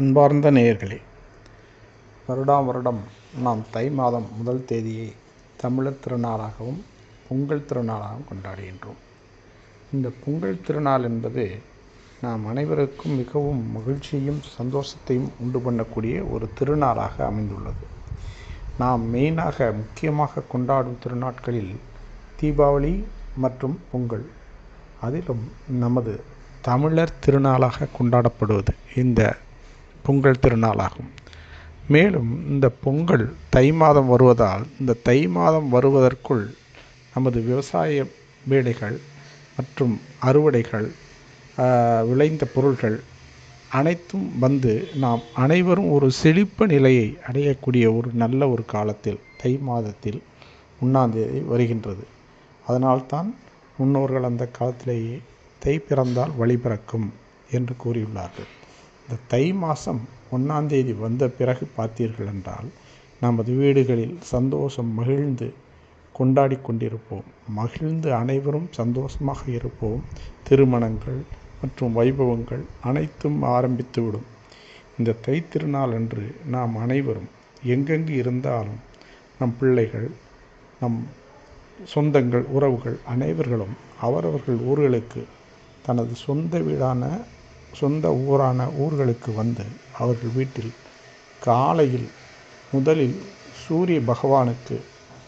அன்பார்ந்த நேயர்களே. வருடாம் வருடம் நாம் தை மாதம் முதல் தேதியை தமிழர் திருநாளாகவும் பொங்கல் திருநாளாகவும் கொண்டாடுகின்றோம். இந்த பொங்கல் திருநாள் என்பது நாம் அனைவருக்கும் மிகவும் மகிழ்ச்சியும் சந்தோஷத்தையும் உண்டு பண்ணக்கூடிய ஒரு திருநாளாக அமைந்துள்ளது. நாம் மெயினாக முக்கியமாக கொண்டாடும் திருநாட்களில் தீபாவளி மற்றும் பொங்கல். அதிலும் நமது தமிழர் திருநாளாக கொண்டாடப்படுவது இந்த பொங்கல் திருநாளாகும். மேலும் இந்த பொங்கல் தை மாதம் வருவதால் இந்த தை மாதம் வருவதற்குள் நமது விவசாய வேலைகள் மற்றும் அறுவடைகள் விளைந்த பொருள்கள் அனைத்தும் வந்து நாம் அனைவரும் ஒரு செழிப்பு நிலையை அடையக்கூடிய ஒரு நல்ல ஒரு காலத்தில் தை மாதத்தில் ஒன்றாந்தேதி வருகின்றது. அதனால்தான் முன்னோர்கள் அந்த காலத்திலேயே தை பிறந்தால் வழி பிறக்கும் என்று கூறியுள்ளார்கள். இந்த தை மாதம் ஒன்றாந்தேதி வந்த பிறகு பார்த்தீர்கள் என்றால் நமது வீடுகளில் சந்தோஷம் மகிழ்ந்து கொண்டாடி கொண்டிருப்போம். மகிழ்ந்து அனைவரும் சந்தோஷமாக இருப்போம். திருமணங்கள் மற்றும் வைபவங்கள் அனைத்தும் ஆரம்பித்துவிடும். இந்த தை திருநாள் அன்று நாம் அனைவரும் எங்கெங்கு இருந்தாலும் நம் பிள்ளைகள் நம் சொந்தங்கள் உறவுகள் அனைவர்களும் அவரவர்கள் ஊர்களுக்கு தனது சொந்த வீடான சொந்த ஊரான ஊர்களுக்கு வந்து அவர்கள் வீட்டில் காலையில் முதலில் சூரிய பகவானுக்கு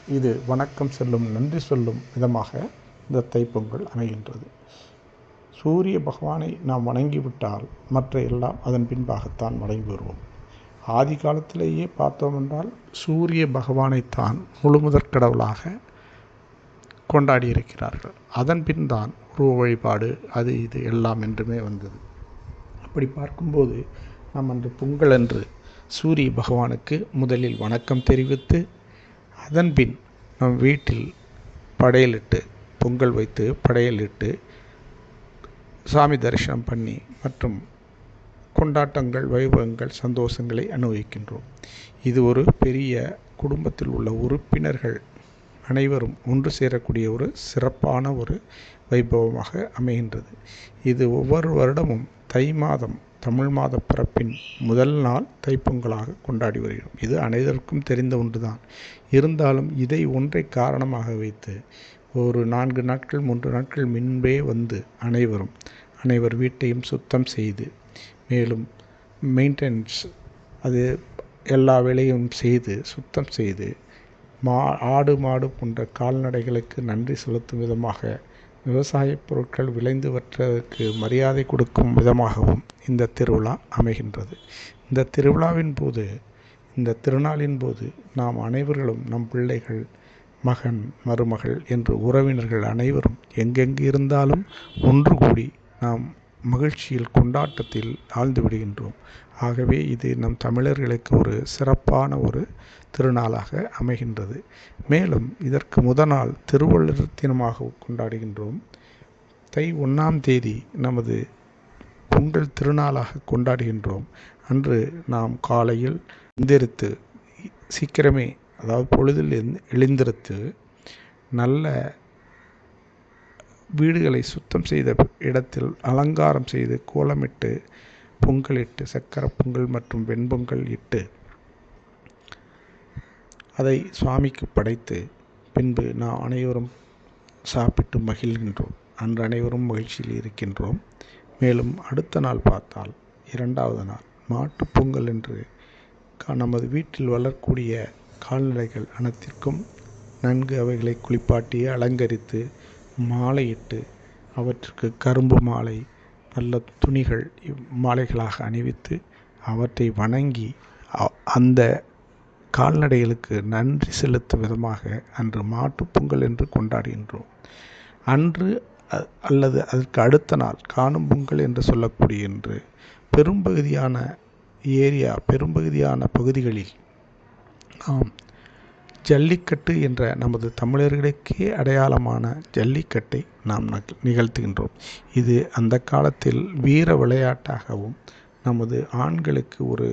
இது வணக்கம் செல்லும் நன்றி சொல்லும் விதமாக இந்த தைப்பொங்கல் அமைகின்றது. சூரிய பகவானை நாம் வணங்கிவிட்டால் மற்ற எல்லாம் அதன் பின்பாகத்தான் வணங்கி வருவோம் ஆதி காலத்திலேயே பார்த்தோம் என்றால் சூரிய பகவானைத்தான் முழுமுதற் கடவுளாக கொண்டாடி இருக்கிறார்கள் அதன் பின் தான் உருவ வழிபாடு அது இது எல்லாம் என்றுமே வந்தது. அப்படி பார்க்கும்போது நாம் அன்று பொங்கல் அன்று சூரிய பகவானுக்கு முதலில் வணக்கம் தெரிவித்து அதன்பின் நம் வீட்டில் படையலிட்டு பொங்கல் வைத்து படையலிட்டு சாமி தரிசனம் பண்ணி மற்றும் கொண்டாட்டங்கள் வைபவங்கள் சந்தோஷங்களை அனுபவிக்கின்றோம். இது ஒரு பெரிய குடும்பத்தில் உள்ள உறுப்பினர்கள் அனைவரும் ஒன்று சேரக்கூடிய ஒரு சிறப்பான ஒரு வைபவமாக அமைகின்றது. இது ஒவ்வொரு வருடமும் தை மாதம் தமிழ் மாத பிறப்பின் முதல் நாள் தைப்பொங்கலாக கொண்டாடி வருகிறோம். இது அனைவருக்கும் தெரிந்த ஒன்றுதான். இருந்தாலும் இதை ஒன்றை காரணமாக வைத்து ஒரு நான்கு நாட்கள் மூன்று நாட்கள் முன்பே வந்து அனைவரும் அனைவர் வீட்டையும் சுத்தம் செய்து மேலும் மெயின்டெனன்ஸ் அது எல்லா வேலையும் செய்து சுத்தம் செய்து மா ஆடு மாடு போன்ற கால்நடைகளுக்கு நன்றி செலுத்தும் விதமாக விவசாய பொருட்கள் விளைந்துவற்றதற்கு மரியாதை கொடுக்கும் விதமாகவும் இந்த திருவிழா அமைகின்றது. இந்த திருவிழாவின் போது இந்த திருநாளின் போது நாம் அனைவர்களும் நம் பிள்ளைகள் மகன் மருமகள் என்று உறவினர்கள் அனைவரும் எங்கெங்கு இருந்தாலும் ஒன்று கூடி நாம் மகிழ்ச்சியில் கொண்டாட்டத்தில் ஆழ்ந்து விடுகின்றோம். ஆகவே இது நம் தமிழர்களுக்கு ஒரு சிறப்பான ஒரு திருநாளாக அமைகின்றது. மேலும் இதற்கு முத நாள் திருவள்ளுவர் தினமாக கொண்டாடுகின்றோம். தை ஒன்றாம் தேதி நமது பொங்கல் திருநாளாக கொண்டாடுகின்றோம். அன்று நாம் காலையில் எந்திரித்து சீக்கிரமே அதாவது பொழுதில் எழுந்திருத்து நல்ல வீடுகளை சுத்தம் செய்த இடத்தில் அலங்காரம் செய்து கோலமிட்டு பொங்கலிட்டு சக்கரை பொங்கல் மற்றும் வெண்பொங்கல் இட்டு அதை சுவாமிக்கு படைத்து பின்பு நாம் அனைவரும் சாப்பிட்டு மகிழ்கின்றோம். அன்று அனைவரும் மகிழ்ச்சியில் இருக்கின்றோம். மேலும் அடுத்த நாள் பார்த்தால் இரண்டாவது நாள். மாட்டுப் பொங்கல் என்று நமது வீட்டில் வளரக்கூடிய கால்நடைகள் அனைத்திற்கும் நன்கு அவைகளை குளிப்பாட்டி அலங்கரித்து மாலையிட்டு அவற்றுக்கு கரும்பு மாலை நல்ல துணிகள் மாலைகளாக அணிவித்து அவற்றை வணங்கி அந்த கால்நடைகளுக்கு நன்றி செலுத்தும் விதமாக அன்று மாட்டுப்பொங்கல் என்று கொண்டாடுகின்றோம். அன்று அல்லது அதற்கு அடுத்த நாள் காணும் பொங்கல் என்று சொல்லக்கூடிய என்று பெரும்பகுதியான ஏரியா பெரும்பகுதியான பகுதிகளில் நாம் ஜல்லிக்கட்டு என்ற நமது தமிழர்களுக்கே அடையாளமான ஜல்லிக்கட்டை நாம் நிகழ்த்துகின்றோம். இது அந்த காலத்தில் வீர விளையாட்டாகவும் நமது ஆண்களுக்கு ஒரு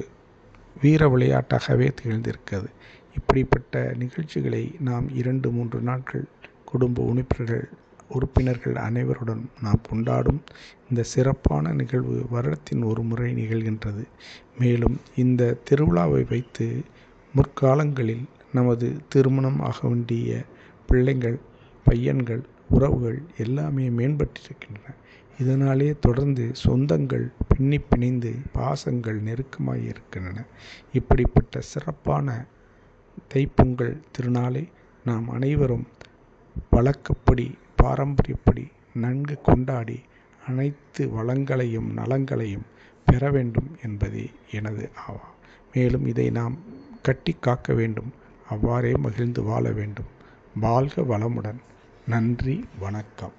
வீர விளையாட்டாகவே திகழ்ந்திருக்கிறது. இப்படிப்பட்ட நிகழ்ச்சிகளை நாம் இரண்டு மூன்று நாட்கள் குடும்ப உறுப்பினர்கள் உறுப்பினர்கள் அனைவருடன் நாம் கொண்டாடும் இந்த சிறப்பான நிகழ்வு வருடத்தின் ஒரு முறை நிகழ்கின்றது. மேலும் இந்த திருவிழாவை வைத்து முற்காலங்களில் நமது திருமணம் ஆக வேண்டிய பிள்ளைங்கள் பையன்கள் உறவுகள் எல்லாமே மேம்பட்டிருக்கின்றன. இதனாலே தொடர்ந்து சொந்தங்கள் பின்னி பிணைந்து பாசங்கள் நெருக்கமாக இருக்கின்றன. இப்படிப்பட்ட சிறப்பான தைப்பொங்கல் திருநாளை நாம் அனைவரும் வழக்கப்படி பாரம்பரியப்படி நன்கு கொண்டாடி அனைத்து வளங்களையும் நலங்களையும் பெற வேண்டும் என்பதே எனது ஆவா. மேலும் இதை நாம் கட்டி காக்க வேண்டும். அவ்வாறே மகிழ்ந்து வாழ வேண்டும். வாழ்க வளமுடன். நன்றி வணக்கம்.